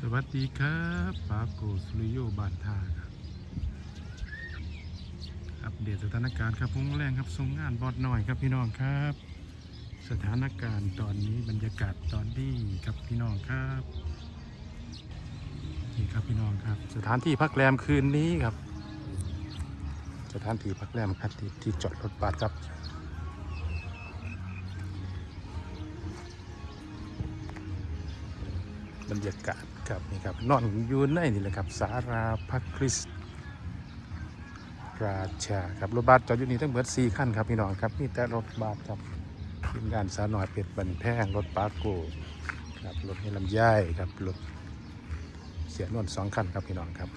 สวัสดีครับปาโกสุริโยบานทาครับ อัปเดตสถานการณ์ครับพงแรงครับทรงงานบอดหน่อยครับพี่น้องครับ สถานการณ์ตอนนี้บรรยากาศตอนนี้ครับพี่น้องครับนี่ครับพี่น้องครับ สถานที่พักแรมคืนนี้ครับ สถานที่พักแรมครับที่ที่จอดรถบัสครับ รรยากาศครับนี่ครับนอนอยู่ในนี่แหละครับสาราพักคริสต์ราชาครับรถบัสจอดอยู่นี่ทั้งหมดสี่คันครับพี่น้องครับนี่แต่รถบัสครับทีมงานสาหน่อยเป็ดบันแพงรถปาโกครับรถนี่ลำไยครับรถเสียนวนสองคันครับพี่น้องครับ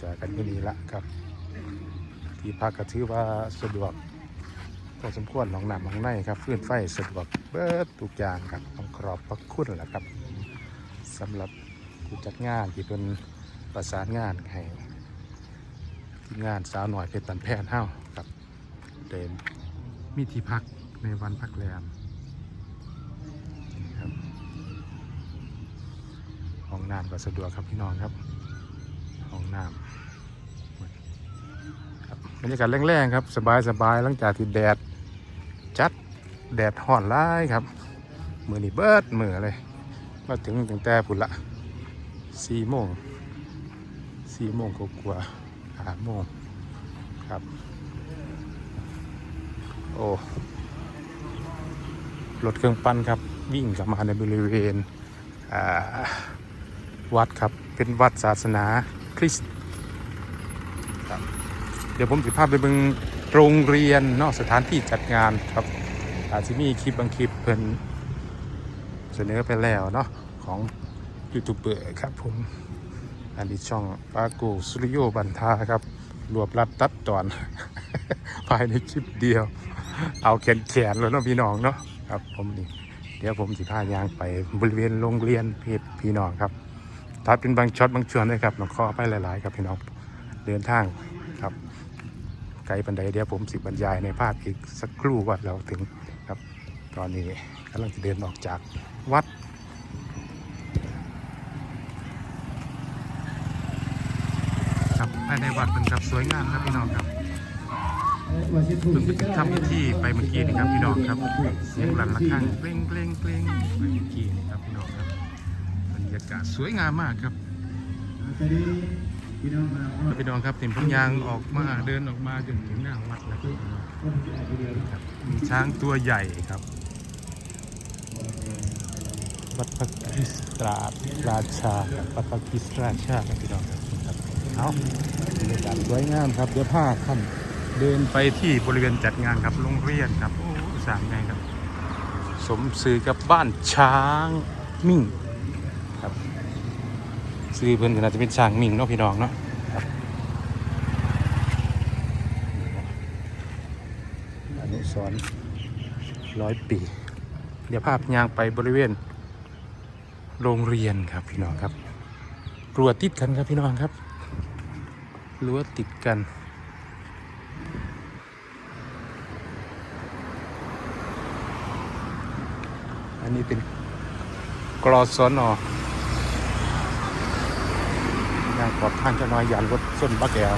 จอกันที่นี่ละครับ ที่พักก็ถือว่าสะดวกพอสมควรหนองหนามหนองในครับ ฟื้นไฟสะดวกเบิดทุกอย่างครับต้องขอบพระคุณแหละครับ สำหรับผู้จัดงานที่เป็นประสานงานให้ทีมงานสาวหน่อยเป็นตันแพทย์เฮ้าครับเดินมีที่พักในวันพักแรมนี่ครับห้องน้ำก็สะดวกครับพี่น้องครับห้องน้ำครับบรรยากาศแรงๆครับ สบายๆหลังจากที่แดดจัดแดดห่อนร้ายครับมือนี่เบิดมือเลย มาถึงตั้งแต่พุ่นละสี่โมงสี่โมงกว่าๆห้าโมงครับ โอ้รถเครื่องปั้นครับ วิ่งกลับมาในบริเวณวัดครับ เป็นวัดศาสนาคริสต์ครับเดี๋ยวผมจะพาพไปเบิ่งโรงเรียนนอกสถานที่จัดงานครับ อาจจะมีคลิปบางคลิปเพิ่น เสนอไปแล้วเนาะของยูทูบเบอร์ครับผม อันนี้ช่องปาโกสุริโยบันทาครับ รวบรัดตัดตอน ภายในคลิปเดียว เอาแขนแขนแล้วเนาะพี่น้องเนาะครับผมนี่เดี๋ยวผมสิพายางไปบริเวณโรงเรียนเพจพี่น้องครับตัดเป็นบางช็อตบางชวงด้วยครับน้องขอไปหลาย ๆ ครับพี่น้องเดินทางครับไกลปันใดเดี๋ยวผมสิบรรยายในภาพอีกสักครู่ว่าเราถึงครับ ตอนนี้ กำลังจะเดินออกจากวัด ครับภายในวัดเป็นครับสวยงามครับพี่น้องครับเพิ่งไปทำพิธีไปเมื่อกี้นี่ครับพี่น้องครับเสียงหลังระฆังเปล่งเปล่งเปล่งไปเมื่อกี้นี่ครับพี่น้องครับบรรยากาศสวยงามมากครับพี่น้องครับเต็มพงยางออกมาเดินออกมาจนถึงหน้าวัดแล้วครับมีช้างตัวใหญ่ครับ วัดพระกิสตราราชาครับวัดพระกิสตราชาครับพี่น้องครับเอาบรรยากาศสวยงามครับเดี๋ยวผ้าขั้นเดินไปที่บริเวณจัดงานครับโรงเรียนครับโอ้สร้างไงครับ สมสื่อกับบ้านช้างมิ่งครับซื้อเพื่อนก็น่าจะเป็นช้างมิ่งเนาะพี่น้องเนาะอนุสรร้อยปี เดี๋ยวภาพยางไปบริเวณ โรงเรียนครับพี่น้องครับรั้วติดกันครับพี่น้องครับรั้วติดกัน อันนี้เป็นกรอสอนอยางขอบทางจะน้อยยานรถส้นบ้าแก้ว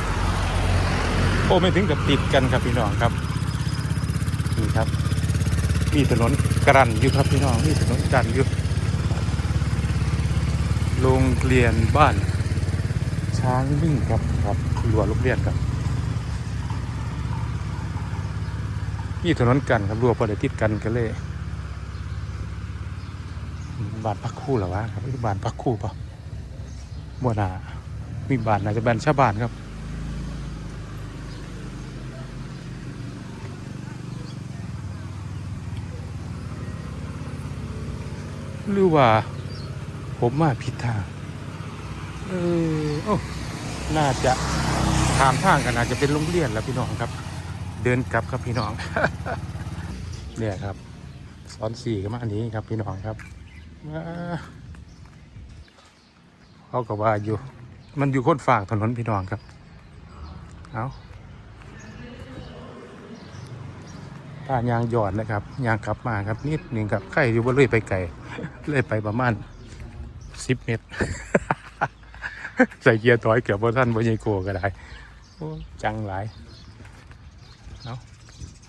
โอ้ไม่ถึงกับติดกันครับพี่น้องครับนี่ครับ มีถนนกรันอยู่ครับพี่น้องมีถนนกรันอยู่ โรงเรียนบ้าน ช้างวิ่งครับครับรัวโรงเรียนครับนี่ถนนกันครับรัวพอได้ติดกันกันเลยบ้านพักคู่หรอวะครับนี่บ้านพักคู่ปะบัวนามีบ้านน่าจจะแบนชาวบ้านครับหรือว่า ผมมาผิดทาง เออโอ้น่าจะทางทางกันอาจจะเป็นโรงเรียนแล้วพี่น้องครับ เดินกลับครับพี่น้อง เนี่ยครับสอนสี่ก็มาอันนี้ครับพี่น้องครับว้าเขาก็ว่าอยู่ มันอยู่คนฝากถนนพี่น้องครับ เอาถ้ายางหยอดนะครับ ยางกลับมาครับนิดหนึ่งครับใครอยู่บ่เลยไปไกลเลยไปประมาณ สิบเมตร ใส่เกียร์ถอยเกือบบ่ทันบ่ยังโกก็ได้จังหลายเนาะ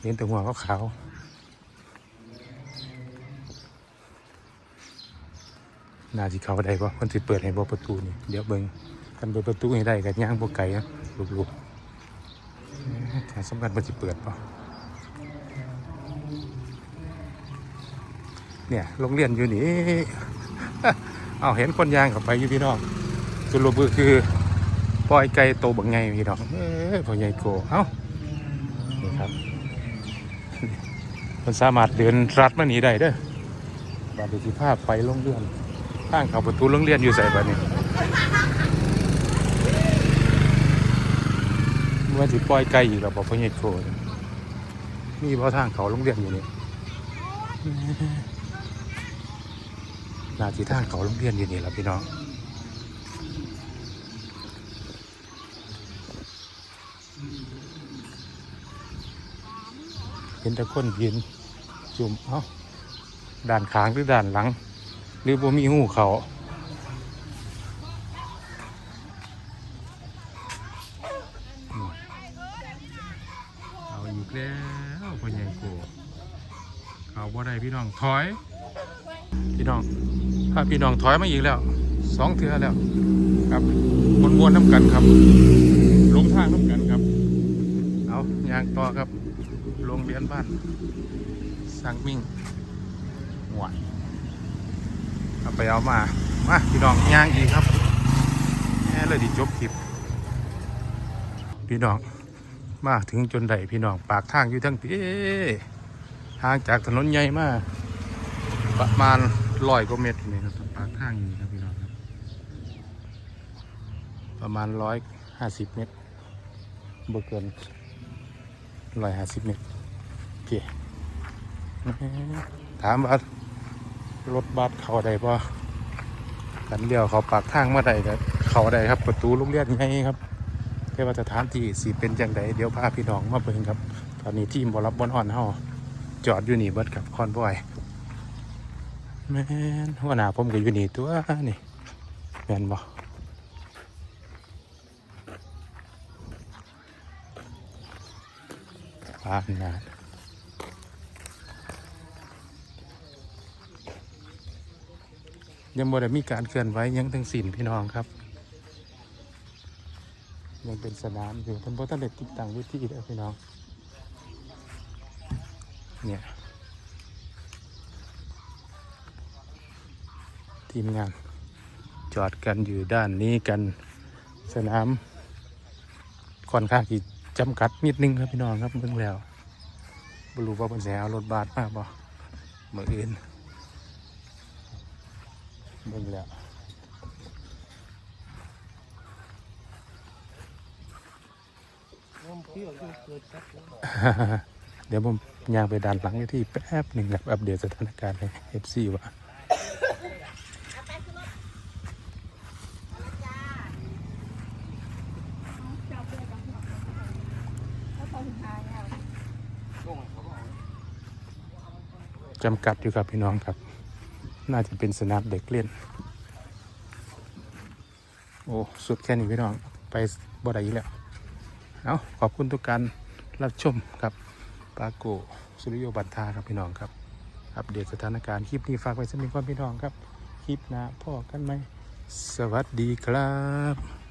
เห็นแตัวหัวขาวน่าสิเข้าได้บ่มันสิเปิดให้บประตูนี่เดี๋ยวเบิ่งคันเปิดประตูให้ได้ก็ย่างบ่ไกลนะลูกๆถ้าสำคัญมันสิเปิดบ่เนี่ยโรงเรียนอยู่นี่ เอาเห็นคนยางเข้าไปอยู่พี่น้องสรุปก็คือปล่อยไก่โตบังไงพี่น้องเอ้ยพ่อใหญ่โกเอ้านี่ครับมันสามารถเดินรัดมาหนีได้เด้อบาดสิภาพไปโรงเรียนข้างเขาประตูโรงเรียนอยู่ใส่บ้านนี้ว่าสิปล่อยไก่อีกแล้วบอกพ่อใหญ่โกนี่เพราะทางเขาโรงเรียนอยู่นี่ นาทีท่างเขาโรงเรียนอยู่นี่แหละพี่น้องเห็นแต่คนยืนจุ่มเอ้าด่านขางหรือด่านหลัง หรือบ่มีหูเขาเอาอีกแล้วพ่อใหญ่โกเอาบ่ได้พี่น้องถอย พี่น้อง ถ้าพี่น้องถอยมาอีกแล้วสองเทือแล้วครับวนวนๆน้ำกันครับ ลงทางน้ำกันครับ เอายางต่อครับโรงเรียนบ้านสังมิ่งหวานเอาไปเอามามาพี่น้องยางอีกครับแค่เลยดิจบคลิปพี่น้องมาถึงจนไดพี่น้องปากทางอยู่ทั้งพี่ทางจากถนนใหญ่มากประมาณ ร้อยกว่าเมตรนี่ครับปากทางอยู่นี่ครับพี่น้องครับ ประมาณร้อยห้าสิบเมตรบ่เกินร้อยห้าสิบเมตรโอเคถามว่ารถบัสเข้าได้ปะกันเดียวเขาปากทางมาได้ก็เข้าได้ครับ ประตูโรงเรียนไงครับแค่ว่าสถานที่สีเป็นจังไดเดี๋ยวพาพี่น้องมาเบิ่งครับ ตอนนี้ทีมบอรับบอลอ่อนเฮาจอดอยู่นี่เบิดครับคอนบอย แม่นหัวหน้าผมก็อยู่นี่ตัวนี่แม่นบ่ปานงานยังบ่ได้มีการเคลื่อนไหวยังทั้งสิ้นพี่น้องครับ ยังเป็นสนามอยู่เพิ่นบ่ทันได้ติดตั้งวิธีเด้อพี่น้องเนี่ย ทีมงาน จอดกันอยู่ด้านนี้กันสนามค่อนข้างที่จำกัดนิดนึงครับพี่น้องครับเบิ่งแล้วบรูว่าเป็นแสเอารถบัสมาบ่เมื่ออื่นเบิ่งแล้วเดี๋ยวผมย่างไปด้านหลังอยู่ที่แป๊บหนึ่งครับอัปเดตสถานการณ์ให้ FC ว่า จำกัดอยู่ครับพี่น้องครับ น่าจะเป็นสนามเด็กเล่น โอ้สุดแค่นี้พี่น้องไปบ่ได้อีกแล้วเอาขอบคุณทุกการรับชมครับปาโกสุริโยบันทาครับพี่น้องครับ อัปเดตสถานการณ์คลิปนี้ฝากไว้สำหรับพี่น้องครับ คลิปหน้าพ่อกันไหมสวัสดีครับ